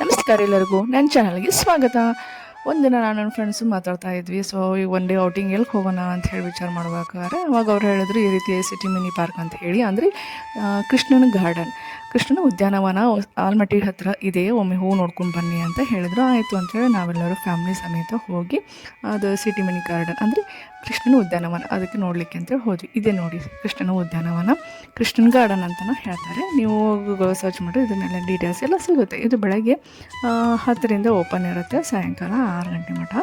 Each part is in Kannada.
ನಮಸ್ಕಾರ ಎಲ್ಲರಿಗೂ. ನನ್ನ ಚಾನಲ್ಗೆ ಸ್ವಾಗತ. ಒಂದಿನ ನಾನು ನನ್ನ ಫ್ರೆಂಡ್ಸು ಮಾತಾಡ್ತಾ ಇದ್ವಿ. ಸೊ ಈಗ ಒನ್ ಡೇ ಔಟಿಂಗ್ ಎಲ್ಲಿ ಹೋಗೋಣ ಅಂತ ಹೇಳಿ ವಿಚಾರ ಮಾಡ್ಬೇಕಾದ್ರೆ, ಅವಾಗ ಅವ್ರು ಹೇಳಿದ್ರು, ಈ ರೀತಿ ಸಿಟಿ ಮಿನಿ ಪಾರ್ಕ್ ಅಂತ ಹೇಳಿ. ಅಂದರೆ ಕೃಷ್ಣನ ಗಾರ್ಡನ್ ಕೃಷ್ಣನ ಉದ್ಯಾನವನ ಆಲ್ಮಟ್ಟಿ ಹತ್ತಿರ ಇದೆ. ಒಮ್ಮೆ ಹೂ ನೋಡ್ಕೊಂಡು ಬನ್ನಿ ಅಂತ ಹೇಳಿದ್ರು. ಆಯಿತು ಅಂತೇಳಿ ನಾವೆಲ್ಲರೂ ಫ್ಯಾಮಿಲಿ ಸಮೇತ ಹೋಗಿ, ಅದು ಸಿಟಿ ಮಿನಿ ಗಾರ್ಡನ್ ಅಂದರೆ, ಕೃಷ್ಣನ ಉದ್ಯಾನವನ. ಅದಕ್ಕೆ ನೋಡಲಿಕ್ಕೆ ಅಂತೇಳಿ ಹೋದ್ವಿ. ಇದೇ ನೋಡಿ, ಕೃಷ್ಣನ ಉದ್ಯಾನವನ. ಕೃಷ್ಣನ ಗಾರ್ಡನ್ ಅಂತಲೂ ಹೇಳ್ತಾರೆ. ನೀವು ಸರ್ಚ್ ಮಾಡಿದ್ರೆ ಇದನ್ನೆಲ್ಲ ಡೀಟೇಲ್ಸ್ ಎಲ್ಲ ಸಿಗುತ್ತೆ. ಇದು ಬೆಳಗ್ಗೆ ಹತ್ತರಿಂದ ಓಪನ್ ಇರುತ್ತೆ. ಸಾಯಂಕಾಲ ಆರು ಗಂಟೆ ಮಠ.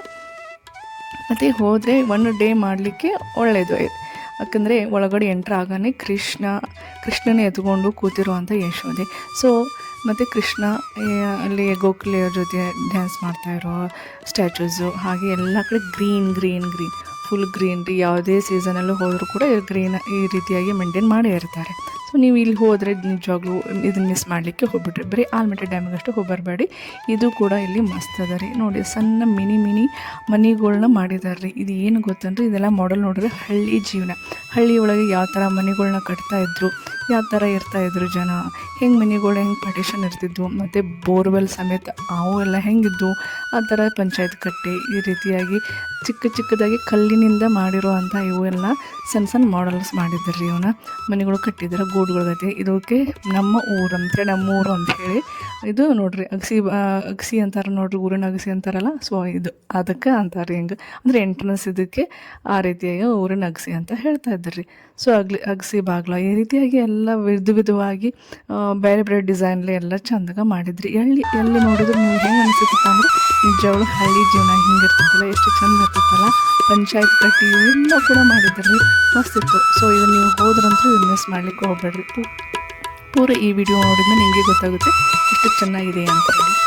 ಮತ್ತು ಹೋದರೆ ಒನ್ ಡೇ ಮಾಡಲಿಕ್ಕೆ ಒಳ್ಳೆಯದು ಯಾಕಂದರೆ ಒಳಗಡೆ ಎಂಟ್ರ್ ಆಗಾನೆ ಕೃಷ್ಣ, ಕೃಷ್ಣನ ಎತ್ಕೊಂಡು ಕೂತಿರುವಂಥ ಯಶೋದೆ ಸೊ ಮತ್ತು ಕೃಷ್ಣ ಅಲ್ಲಿ ಗೋಖಲೆಯವ್ರ ಜೊತೆ ಡ್ಯಾನ್ಸ್ ಮಾಡ್ತಾ ಇರೋ ಹಾಗೆ ಎಲ್ಲ ಕಡೆ green green green full greenery ಯಾವುದೇ ಸೀಸನಲ್ಲೂ ಹೋದರೂ ಕೂಡ ಗ್ರೀನ್ ಈ ರೀತಿಯಾಗಿ ಮೇಂಟೈನ್ ಮಾಡೇ ಇರ್ತಾರೆ. ಸೊ ನೀವು ಇಲ್ಲಿ ಹೋದರೆ ನಿಜವಾಗ್ಲೂ ಇದನ್ನು ಮಿಸ್ ಮಾಡಲಿಕ್ಕೆ ಹೋಗ್ಬಿಟ್ರಿ. ಬರೀ ಆಲ್ಮಟ್ಟಿ ಡ್ಯಾಮಿಗೆ ಅಷ್ಟು ಬರಬೇಡಿ ಇದು ಕೂಡ ಇಲ್ಲಿ ಮಸ್ತ್ ಅದ ರೀ. ನೋಡಿ ಸಣ್ಣ ಮಿನಿ ಮಿನಿ ಮನೆಗಳನ್ನ ಮಾಡಿದಾರೆ ರೀ. ಇದು ಏನು ಗೊತ್ತಂದ್ರೆ ಇದೆಲ್ಲ ಮಾಡಲ್ ನೋಡಿದ್ರೆ ಹಳ್ಳಿ ಜೀವನ. ಹಳ್ಳಿ ಒಳಗೆ ಯಾವ ಥರ ಮನೆಗಳನ್ನ ಕಟ್ತಾ ಇದ್ರು, ಯಾವ ಥರ ಇರ್ತಾ ಇದ್ರು ಜನ. ಹೆಂಗೆ ಮನೆಗಳು, ಹೆಂಗೆ ಪಟೇಷನ್ ಇರ್ತಿದ್ವು, ಮತ್ತು ಬೋರ್ವೆಲ್ ಸಮೇತ ಅವು ಎಲ್ಲ ಹೆಂಗಿದ್ವು. ಆ ಥರ ಪಂಚಾಯತ್ ಕಟ್ಟೆ ಈ ರೀತಿಯಾಗಿ ಚಿಕ್ಕ ಚಿಕ್ಕದಾಗಿ ಕಲ್ಲಿನಿಂದ ಮಾಡಿರುವಂಥ ಇವು ಎಲ್ಲ ಸಣ್ಣ ಸಣ್ಣ ಮಾಡಲ್ಸ್ ಮಾಡಿದ್ದಾರೆ ಇವನ್ನ ಮನೆಗಳು ಕಟ್ಟಿದ್ದಾರೆ ಗೂಡುಗಳ ಗತಿ. ಇದಕ್ಕೆ ನಮ್ಮ ಊರು ಅಂತೇಳಿ ಅಂತ ಹೇಳಿ ಇದು ನೋಡ್ರಿ, ಅಗಸಿ ಅಗಸಿ ಅಂತಾರೆ ನೋಡ್ರಿ, ಊರಿನ ಅಗಸಿ ಅಂತಾರಲ್ಲ, ಸೊ ಇದು ಅದಕ್ಕೆ ಅಂತಾರೆ ಹಿಂಗೆ. ಅಂದರೆ ಎಂಟ್ರೆನ್ಸ್ ಇದಕ್ಕೆ ಆ ರೀತಿಯಾಗಿ ಊರಿನ ಅಗಸಿ ಅಂತ ಹೇಳ್ತಾ ಇದ್ದಾರೆ ಸೊ ಅಗ್ಲಿ, ಅಗಸಿ ಬಾಗ್ಲ ಈ ರೀತಿಯಾಗಿ ಎಲ್ಲ ವಿಧ ವಿಧವಾಗಿ ಬೇರೆ ಬೇರೆ ಡಿಸೈನ್ಲಿ ಎಲ್ಲ ಚಂದಾಗ ಮಾಡಿದ್ರಿ. ಎಲ್ಲಿ ಎಲ್ಲಿ ನೋಡಿದ್ರು ನಿಮ್ಗೆ ಹೆಂಗೆ ಅನಿಸುತ್ತಪ್ಪ ಅಂದರೆ ನಿಜವಾಗ್ಲೂ ಹಳ್ಳಿ ಜೀವನ ಹಿಂಗಿರ್ತೈತಲ್ಲ ಎಷ್ಟು ಚಂದ ಇರ್ತೈತಲ್ಲ, ಪಂಚಾಯತ್ ಕಟ್ಟಿ ಎಲ್ಲ ಕೂಡ ಮಾಡಿದ್ರಿ. ಮಸ್ತ್ ಇತ್ತು. ಸೊ ಇದು ನೀವು ಹೋದ್ರಂತೂ ಮಿಸ್ ಮಾಡ್ಲಿಕ್ಕೆ ಹೋಗ್ಬೇಡ್ರಿ. ಪೂರ ಈ ವಿಡಿಯೋ ನೋಡಿದ್ರೆ ನಿಮಗೆ ಗೊತ್ತಾಗುತ್ತೆ. ಚೆನ್ನಾಗಿದೆ ಅಂತ ಹೇಳಿ.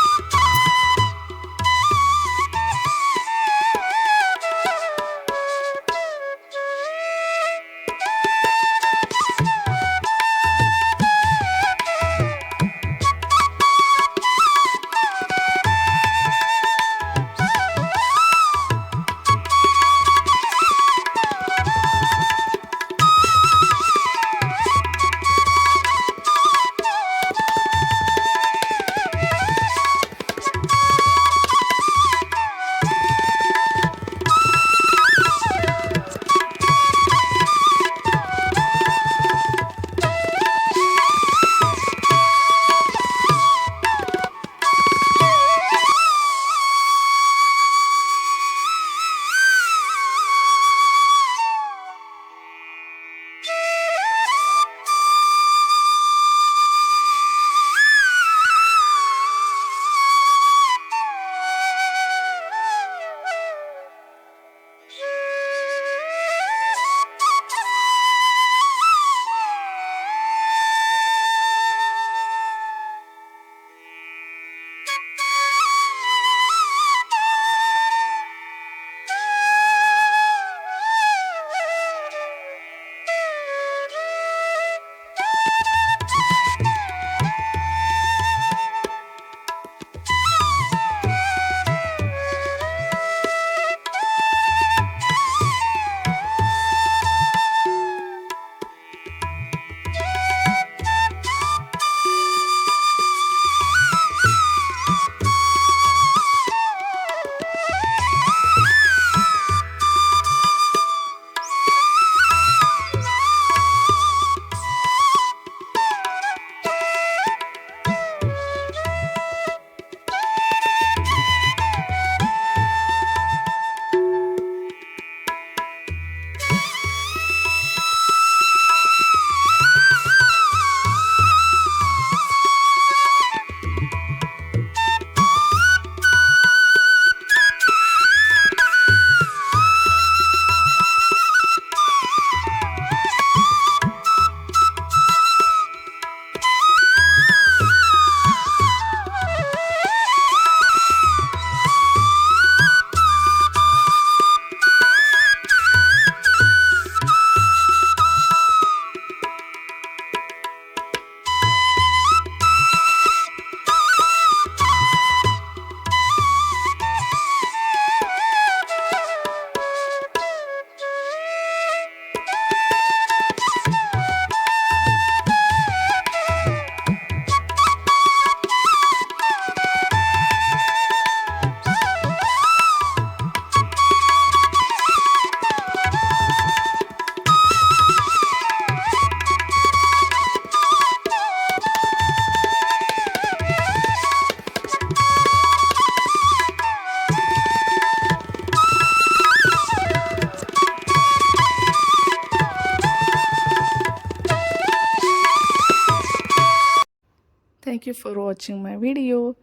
Thank you for watching my video.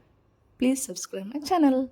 Please subscribe my channel.